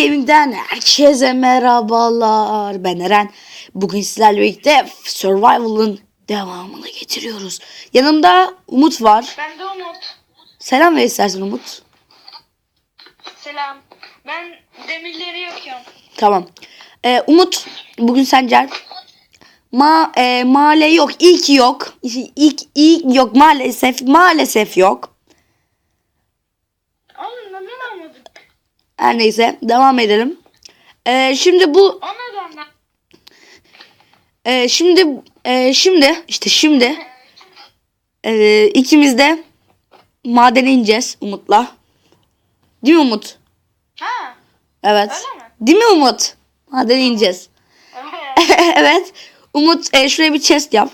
Gaming'den herkese merhabalar. Ben Eren. Bugün sizlerle birlikte Survival'ın devamını getiriyoruz. Yanımda Umut var. Ben de Umut. Selam ver istersen Umut. Selam. Ben demirleri yakıyorum. Tamam. Ee, Umut bugün Sencer. Ma e, mahalle yok. İlk yok. İlk, ilk yok maalesef. Maalesef yok. Oğlum neden almadık? Her neyse devam edelim. Ee, şimdi bu? Ee, şimdi e, şimdi işte şimdi e, ikimiz de madene ineceğiz Umut'la. Değil mi Umut? Ha. Evet. Öyle mi? Değil mi Umut? Madene ineceğiz. Evet. evet. Umut e, şuraya bir chest yap.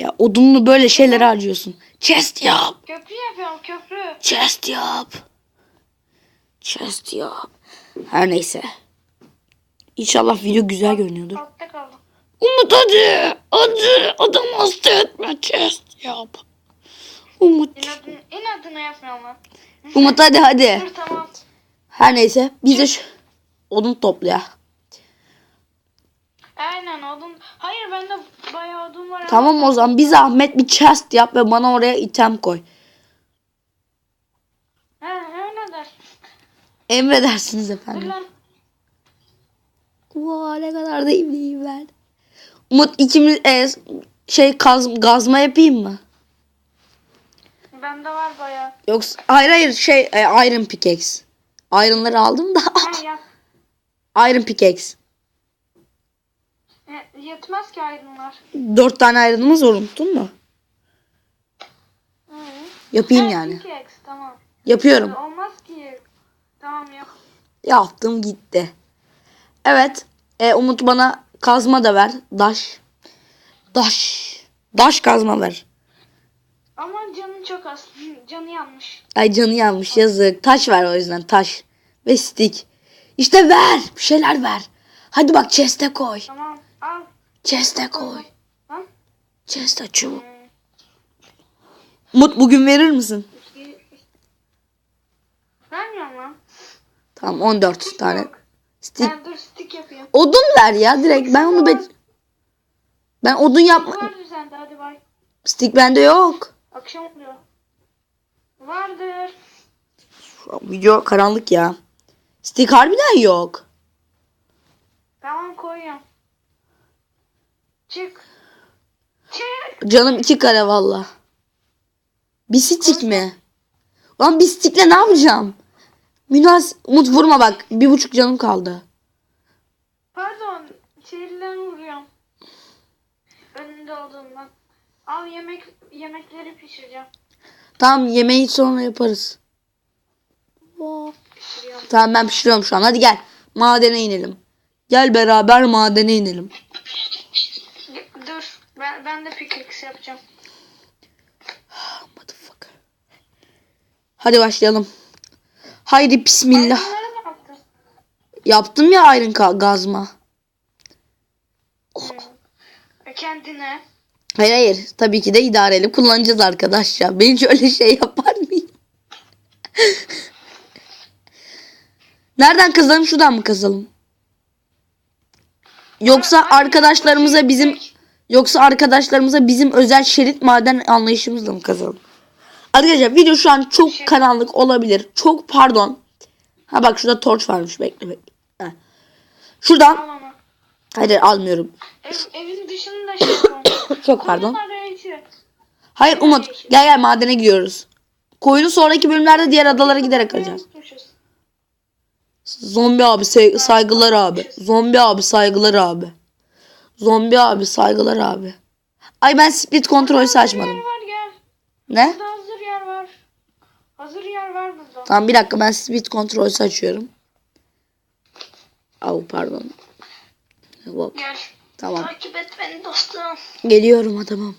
Ya odunlu böyle şeyler harcıyorsun. Chest yap. Köprü yapıyorum köprü. Chest yap. Chest yap. Her neyse. İnşallah video güzel görünüyordur. Altta kaldım. Umut hadi. Hadi. Adam hasta etme. Chest yap. Umut. İnadını, inadına yapmıyorum lan. Umut hadi hadi. Dur tamam. Her neyse. Biz de şu odun topla. Aynen odun. Hayır bende bayağı odun var. ama- Tamam o zaman bir zahmet bir chest yap ve bana oraya item koy. He öyle der. Emredersiniz efendim. Vaa ne kadar da iyiyim ben. Umut ikimiz e, şey kaz, gazma yapayım mı? Bende var bayağı. Yoksa hayır hayır şey e, iron pickaxe. Iron'ları aldım da Ha iron pickaxe. E, yetmez ki aydınlar. Dört tane iron'ımız var unuttun mu? Hı. Yapayım Evet, yani. pickaxe, Tamam. Yapıyorum. Olmaz ki. Tamam yap. Yaptım gitti. Evet. E, Umut bana kazma da ver. Daş. Daş. Daş kazma ver. Ama canın çok az. Canı yanmış. Ay canı yanmış yazık. Taş ver o yüzden taş. Ve stick. İşte ver. Bir şeyler ver. Hadi bak chest'e koy. Tamam al. Chest'e koy. Lan. Chest'e çabuk. Umut bugün verir misin? Vermiyorum lan. Tamam 14 tane. Yok. Stick. Ben dur stick yapayım. Odun ver ya direkt. Ben onu be ben odun yapma. Vardır sende hadi bay. Stick bende yok. Akşam oluyor. Vardır. Video karanlık ya. Stick harbiden yok. Tamam koyuyorum. Çık. Çık. Canım iki kare valla. Bir stick mi? Lan bir stickle ne yapacağım? Minas Umut vurma bak. Bir buçuk canım kaldı. Pardon. Şeyden vuruyorum. Önünde olduğundan. Al yemek yemekleri pişireceğim. Tamam yemeği sonra yaparız. Pişiriyorum. Tamam ben pişiriyorum şu an. Hadi gel. Madene inelim. Gel beraber madene inelim. Ben, ben de pickaxe yapacağım. Motherfucker. Hadi başlayalım. Haydi bismillah. Yaptım ya iron gazma. E, Kendine. Hayır hayır. Tabii ki de idareli kullanacağız arkadaşlar. Ben hiç öyle şey yapar mıyım? Nereden kazalım? Şuradan mı kazalım? Yoksa arkadaşlarımıza bizim yoksa arkadaşlarımıza bizim özel şerit maden anlayışımızla mı kazalım? Arkadaşlar video şu an çok karanlık olabilir. Çok pardon. Ha bak şurada torç varmış. Bekle bekle. Ha. Şuradan. Hayır almıyorum. Ev, evin dışında şey. Çok pardon. Hayır Umut gel gel madene gidiyoruz. Koyunu sonraki bölümlerde diğer adalara giderek alacağız. Zombi abi say- saygılar abi. Zombi abi saygılar abi. Zombi abi saygılar abi. Ay ben split kontrolü açmadım. Yer var gel. Ne? Burada hazır yer var. Hazır yer var burada. Tamam bir dakika ben split kontrolü açıyorum. Au pardon. Hop, Gel. tamam. Takip et beni dostum. Geliyorum adamım.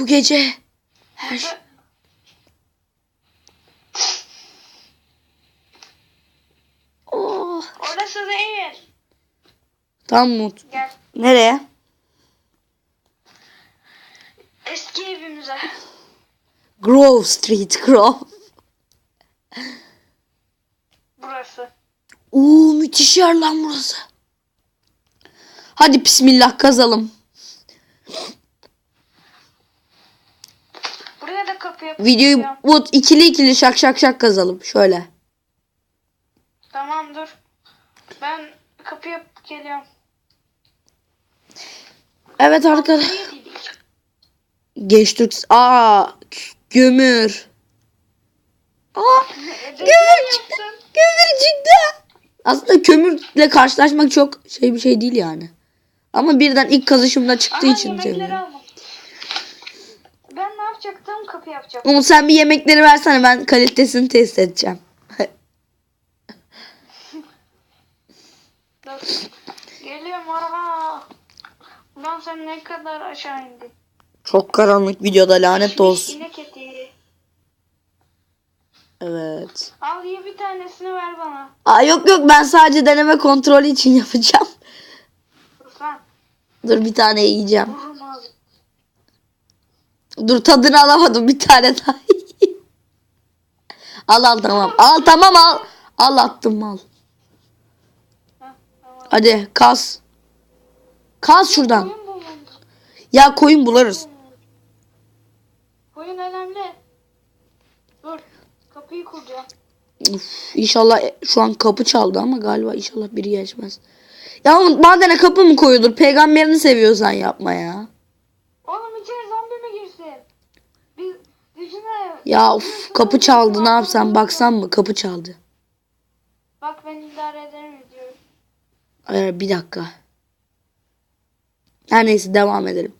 Bu gece her şey... Oh. Orası değil. Tamam Umut. Gel. Nereye? Eski evimize. Grove Street Grove. Oo müthiş yer lan burası. Hadi bismillah kazalım. Buraya da kapı yapıp Videoyu bu ikili ikili şak şak şak kazalım. Şöyle. Tamam dur. Ben kapı yapıp geliyorum. Evet arkadaşlar. Geçtik. Aa gömür. Aa Kömür çıktı. Kömür çıktı. Aslında kömürle karşılaşmak çok şey bir şey değil yani. Ama birden ilk kazışımda çıktığı Aha için aldım. Ben ne yapacaktım? Kapı yapacaktım. Umut sen bir yemekleri versene ben kalitesini test edeceğim. Geliyorum araba. Ulan sen ne kadar aşağı indin. Çok karanlık videoda lanet olsun. İnek eti. Evet. Al ye bir tanesini ver bana. Aa yok yok ben sadece deneme kontrolü için yapacağım. Lütfen. Dur bir tane yiyeceğim. Vururum ağzı. Dur tadını alamadım bir tane daha. al al tamam. Al tamam al. Al attım al. Heh, tamam. Hadi kas. Kas şuradan. Koyun. Ya koyun bularız. Koyun önemli. Dur. Kapıyı kuracağım. Uf, inşallah şu an kapı çaldı ama galiba inşallah biri geçmez. Ya madene kapı mı koyulur? Peygamberini seviyorsan yapma ya. Oğlum içeri zombi mi girsin? Biz düşüne. Ya uf, kapı çaldı ne yapsam baksam mı? Kapı çaldı. Bak ben idare ederim diyorum. Ee, bir dakika. Her neyse devam edelim.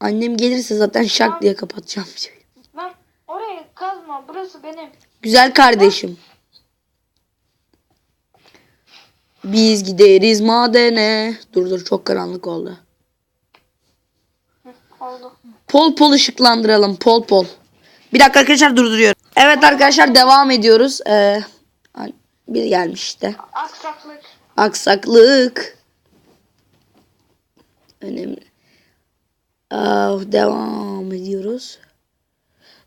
Annem gelirse zaten şak diye kapatacağım. Lan orayı kazma. Burası benim. Güzel kardeşim. Biz gideriz madene. Dur dur çok karanlık oldu. Oldu. Pol pol ışıklandıralım. Pol pol. Bir dakika arkadaşlar durduruyorum. Evet arkadaşlar devam ediyoruz. Ee, bir gelmiş işte. Aksaklık. Aksaklık. Önemli. Ah, devam ediyoruz.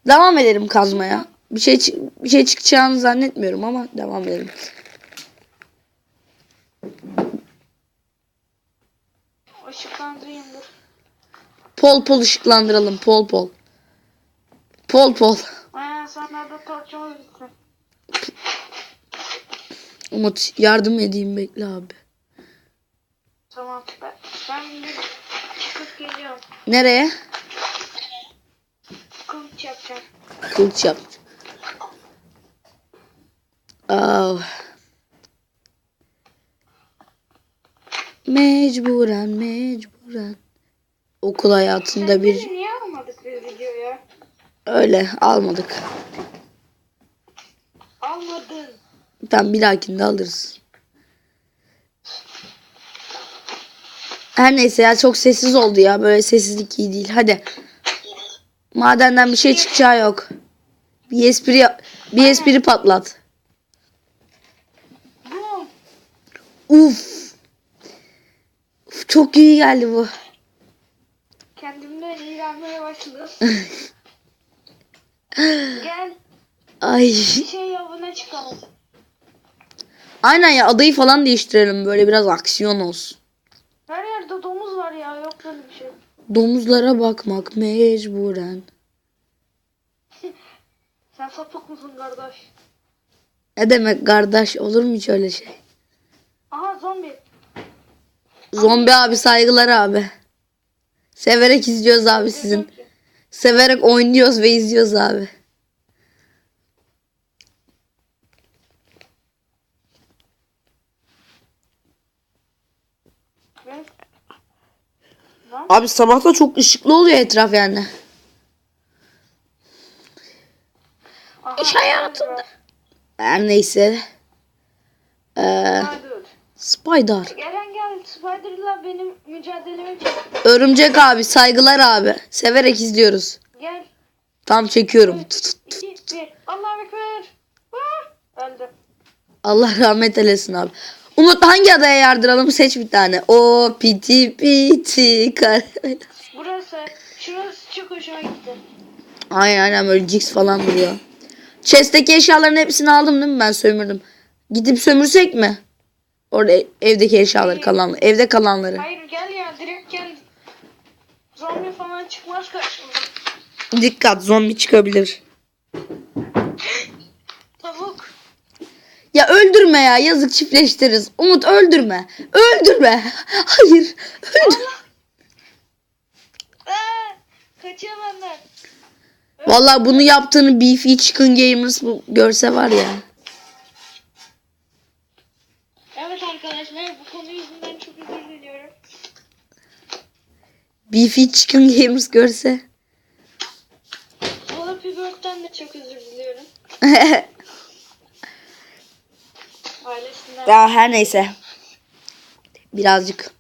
Devam edelim kazmaya. Bir şey bir şey çıkacağını zannetmiyorum ama devam edelim. Işıklandırayım dur. Pol pol ışıklandıralım. Pol pol. Pol pol. Aynen bitsin. Umut yardım edeyim bekle abi. Tamam. Ben, ben bir çıkıp geliyorum. Nereye? Kılıç yapacağım. Kılıç yap. Ah. Mecburen mecburen. Okul hayatında bir niye almadık bir videoya? öyle almadık. Almadın. Tamam bir dahakinde alırız. Her neyse ya çok sessiz oldu ya. Böyle sessizlik iyi değil. Hadi. Madenden bir şey çıkacağı yok. Bir espri yap- bir espri patlat. Uf. Uf, Çok iyi geldi bu. Kendimden iğrenmeye başladım. Gel Ay. bir şey yavuna çıkalım. Aynen ya adayı falan değiştirelim. Böyle biraz aksiyon olsun. Her yerde domuz var ya yok böyle bir şey. Domuzlara bakmak mecburen. Sen sapık mısın kardeş? Ne demek kardeş olur mu hiç öyle şey? Aha zombi. Zombi abi saygılar abi. Severek izliyoruz abi sizin. Severek oynuyoruz ve izliyoruz abi. Abi sabah da çok ışıklı oluyor etraf yani. aha, İş hayatında. Her neyse. Ee. Spider. Gelen gel Spider'la benim mücadelemi çek. Örümcek abi saygılar abi. Severek izliyoruz. Gel. Tam çekiyorum. Tut, tut. 2 1 Allahu ekber. Ah! Öldüm. Allah rahmet eylesin abi. Umut hangi adaya yardıralım seç bir tane. O piti piti kar. Burası. Şurası çok hoşuma gitti. aynen aynen böyle Jigs falan duruyor. Chest'teki eşyaların hepsini aldım değil mi ben sömürdüm. Gidip sömürsek mi? Orada evdeki eşyaları kalan evde kalanları. Hayır gel ya direkt gel. Zombi falan çıkmaz karşımıza. Dikkat zombi çıkabilir. Tavuk. Ya öldürme ya yazık çiftleştiririz. Umut öldürme. Öldürme. Hayır. Öldür. Aa, kaçıyor benden. Vallahi bunu yaptığını Beefy Chicken Gamers bu görse var ya. Evet arkadaşlar bu konu yüzünden çok özür diliyorum. Beefy Chicken Gamers görse. Flappy Bird'den de çok özür diliyorum. Ya her neyse. Birazcık.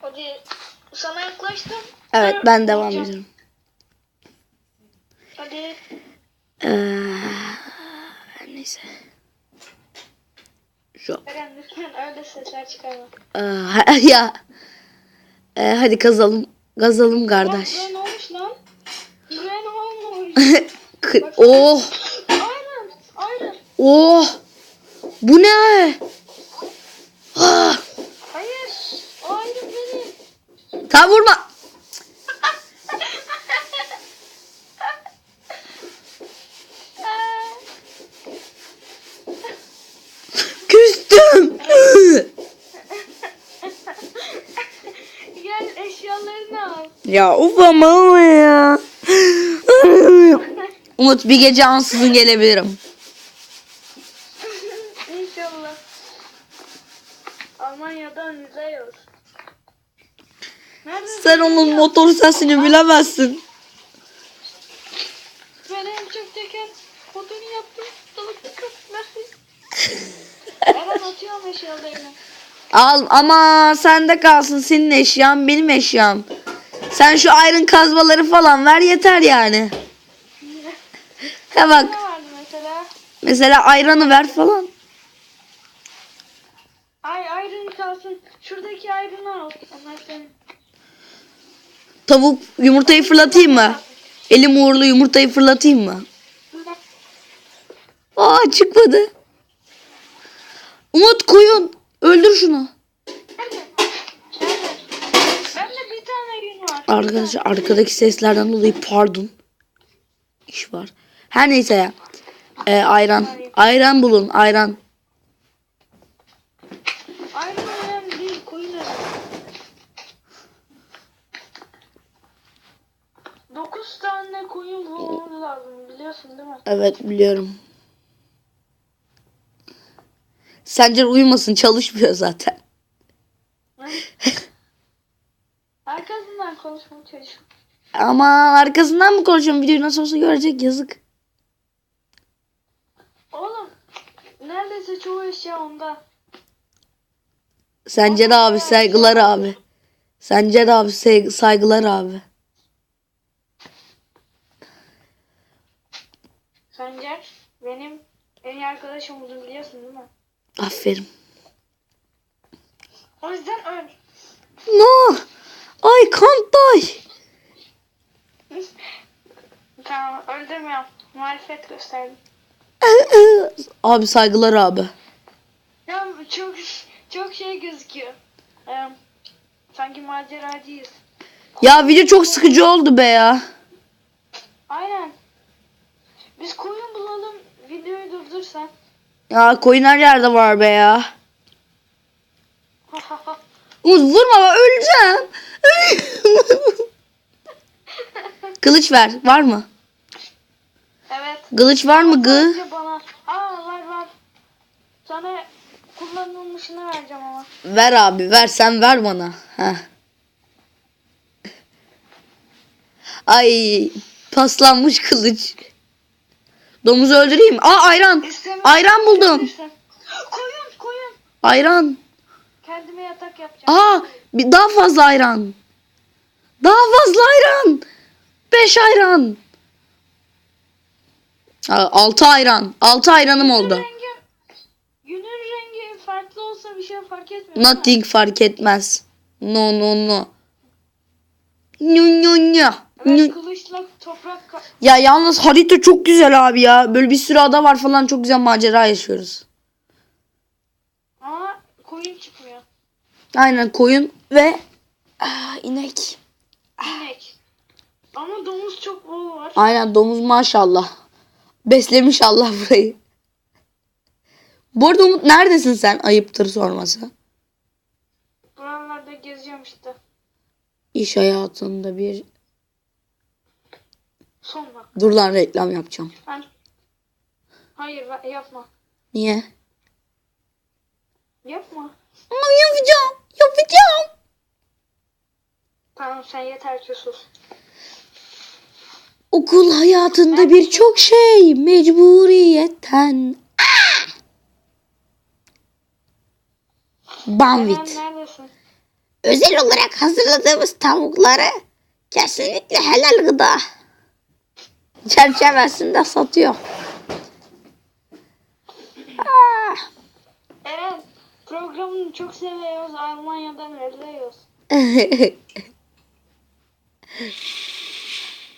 Hadi sana yaklaştım. Evet ben devam ediyorum. Hadi. Ee, her neyse. Şu. Eren lütfen öyle sesler çıkarma. Aa, ya. Ee, hadi kazalım. Kazalım kardeş. buraya ne olmuş lan? Ne olmuş? Oh. aynen. Aynen. Oh. Bu ne? Ah. Hayır. Benim. Tam vurma. Küstüm. Gel eşyalarını al. ya of ama ama ya. Umut bir gece ansızın gelebilirim. İnşallah. Almanya'dan yüzey olur. Nerede? Sen onun motor sesini bilemezsin. Ben en çok çeken fotonu yaptım. Dalıklı. Eren atıyorum eşyalarını. Al ama sende kalsın senin eşyan benim eşyam. Sen şu ayrın kazmaları falan ver yeter yani. He bak Ne vardı mesela? mesela ayranı ver falan. Ay ayrın kalsın. Şuradaki ayrını al. Onlar senin. Tavuk yumurtayı fırlatayım mı? Elim uğurlu yumurtayı fırlatayım mı? Aa çıkmadı. Umut koyun. Öldür şunu. Nerede? Nerede? Bende bir tane gün var. Arkadaşlar arkadaki seslerden dolayı pardon. İş var. Her neyse ya. Ee, ayran. Ayran bulun. Ayran. Ayrın önemli değil. Koyun önemli. Tane koyun bulmamız lazım. Biliyorsun değil mi? Evet biliyorum. Sence uyumasın çalışmıyor zaten. Arkasından konuşmaya çalışıyorum. Ama arkasından mı konuşuyorum? Videoyu nasıl olsa görecek yazık. Sence de abi saygılar abi. Sence de abi say- saygılar abi. Sancar benim en iyi arkadaşım olduğunu biliyorsun değil mi? Aferin. O yüzden öl. No. I can't die. Tamam öldürmüyorum. Marifet gösterdim. Abi saygılar abi. Ya çok çok şey gözüküyor. Ee, sanki maceracıyız. Ya video çok sıkıcı oldu be ya. Aynen. Biz koyun bulalım. Videoyu durdursan. Ya koyun her yerde var be ya. Umut vurma bak öleceğim. Kılıç ver. Var mı? evet. Kılıç var mı gı? Sadece bana. Aa var var. Sana kullanılmışını vereceğim ama. Ver abi ver sen ver bana. Heh. Ay paslanmış kılıç. Domuzu öldüreyim. Aa ayran. İstemiyorum. Ayran buldum. Koyun koyun. Ayran. Kendime yatak yapacağım. Aa bir daha fazla ayran. Daha fazla ayran. Beş ayran. Altı ayran. Altı ayranım oldu. Rengi, günün rengi farklı olsa bir şey fark etmiyor. Nothing fark etmez. No no no. Nyu nyu nyu. Evet kılıçla toprak Ya yalnız harita çok güzel abi ya. Böyle bir sürü ada var falan çok güzel macera yaşıyoruz. ama koyun çıkmıyor. Aynen koyun ve ah, inek. İnek. Ama domuz çok bol var. Aynen domuz maşallah. Beslemiş Allah burayı. Bu arada Umut neredesin sen? Ayıptır sorması. Geziyorum işte. İş hayatında bir... Sonra. Dur lan reklam yapacağım. Ben... Hayır ben- yapma. Niye? Yapma. Ama yapacağım. Yapacağım. Tamam sen yeter ki sus. Okul hayatında birçok şey mecburiyetten. Banvit. neredesin? Özel olarak hazırladığımız tavukları kesinlikle helal gıda çerçevesinde satıyor. Ah. Programını çok seviyoruz. Almanya'dan izliyoruz.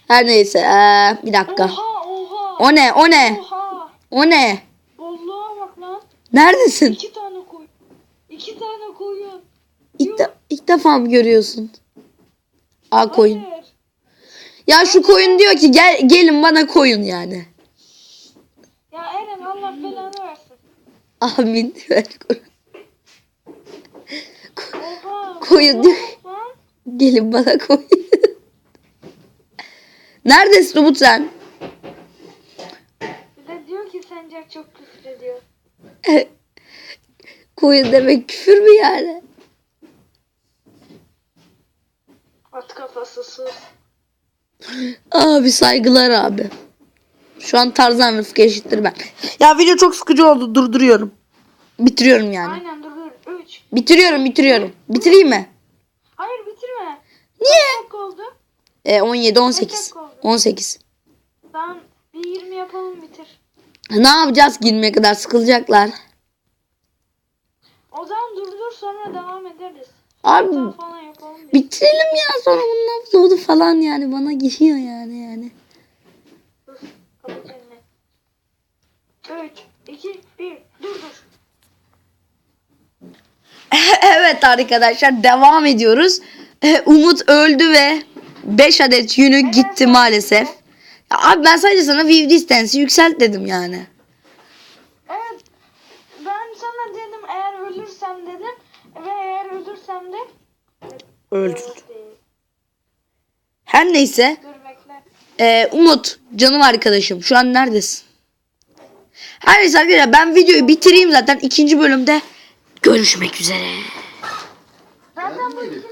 Her neyse ee, bir dakika. Oha oha. O ne o ne Oha. o ne? Bolluğa bak lan. Neredesin? İki tane koyun. İki tane koyun. İlk, de- ilk defa mı görüyorsun? Aa koyun. Hayır. Ya şu koyun diyor ki gel gelin bana koyun yani. Ya Eren Allah belanı versin. Amin. Ver koyun. Oha. Koyun diyor. Gelin bana koyun. Neredesin Umut sen? Bir de diyor ki Sencer çok küfür ediyor. koyun demek küfür mü yani? At kafası sus. Abi saygılar abi. Şu an Tarzan Rıfkı eşittir ben. Ya video çok sıkıcı oldu durduruyorum. Bitiriyorum yani. Aynen dur dur. Üç. Bitiriyorum bitiriyorum. Bitireyim mi? Hayır bitirme. Niye? Oldu? E, 17 18. dakika oldu? 18. Tamam bir 20 yapalım bitir. Ne yapacağız ki 20'ye kadar sıkılacaklar. O zaman durdur sonra devam ederiz. Abi bitirelim ya sonra bunun upload'u falan yani bana giriyor yani yani. Dur. Kapı kendine. 3, 2, 1. Dur dur. evet arkadaşlar devam ediyoruz. Umut öldü ve 5 adet yünü gitti maalesef. Ya abi ben sadece sana view distance'i yükselt dedim yani. Evet. Ben sana dedim eğer ölürsem dedim. Ve eğer ölürsem de. Öldü. Her neyse. Dur bekle. e, Umut canım arkadaşım şu an neredesin? Her neyse arkadaşlar ben videoyu bitireyim zaten ikinci bölümde görüşmek üzere. Zaten bu.